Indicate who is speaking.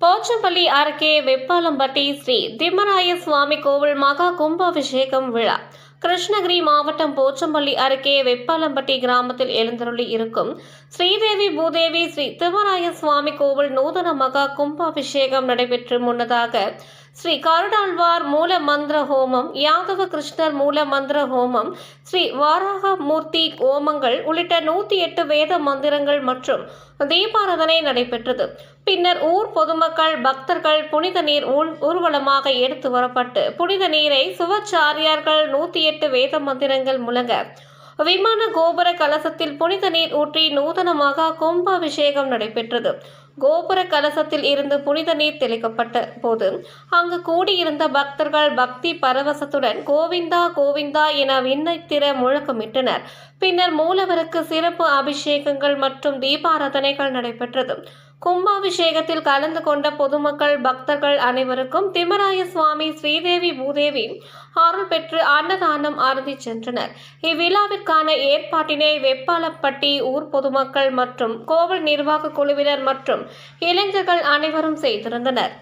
Speaker 1: போச்சம்பள்ளி அருகே வெப்பாலம்பட்டி ஸ்ரீ திம்மராய சுவாமி கோவில் மகா கும்பாபிஷேகம் விழா. கிருஷ்ணகிரி மாவட்டம் போச்சம்பள்ளி அருகே வெப்பாலம்பட்டி கிராமத்தில் எழுந்தருளி இருக்கும் ஸ்ரீதேவி பூதேவி ஸ்ரீ திம்மராய சுவாமி கோவில் நூதன மகா கும்பாபிஷேகம் நடைபெற்று முன்னதாக ஸ்ரீ கருடாழ்வார் மூல மந்திர ஹோமம் யாதவ கிருஷ்ணர் மூல மந்திர ஹோமம் ஸ்ரீ வாராக மூர்த்தி ஹோமங்கள் உள்ளிட்ட நூத்தி எட்டு வேத மந்திரங்கள் மற்றும் தீபாராதனை நடைபெற்றது. பின்னர் ஊர் பொதுமக்கள் பக்தர்கள் புனித நீர் ஊர்- ஊர்வலமாக எடுத்து வரப்பட்டு புனித நீரை சுவச்சாரியார்கள் நூத்தி எட்டு வேத மந்திரங்கள் முழங்க விமான கோபுர கலசத்தில் புனித நீர் ஊற்றி நூதனமாக கும்பாபிஷேகம் நடைபெற்றது. கோபுர கலசத்தில் இருந்து புனித நீர் தெளிக்கப்பட்ட போது அங்கு கூடியிருந்த பக்தர்கள் பக்தி பரவசத்துடன் கோவிந்தா கோவிந்தா என விண்ணத்திர முழக்கமிட்டனர். பின்னர் மூலவருக்கு சிறப்பு அபிஷேகங்கள் மற்றும் தீபாராதனைகள் நடைபெற்றது. கும்பாபிஷேகத்தில் கலந்து கொண்ட பொதுமக்கள் பக்தர்கள் அனைவருக்கும் திம்மராய சுவாமி ஸ்ரீதேவி பூதேவி அருள் பெற்று அன்னதானம் அருந்தி சென்றனர். இவ்விழாவிற்கான ஏற்பாட்டினை வெப்பாலப்பட்டி ஊர் பொதுமக்கள் மற்றும் கோவில் நிர்வாக குழுவினர் மற்றும் இளைஞர்கள் அனைவரும் செய்திருந்தனர்.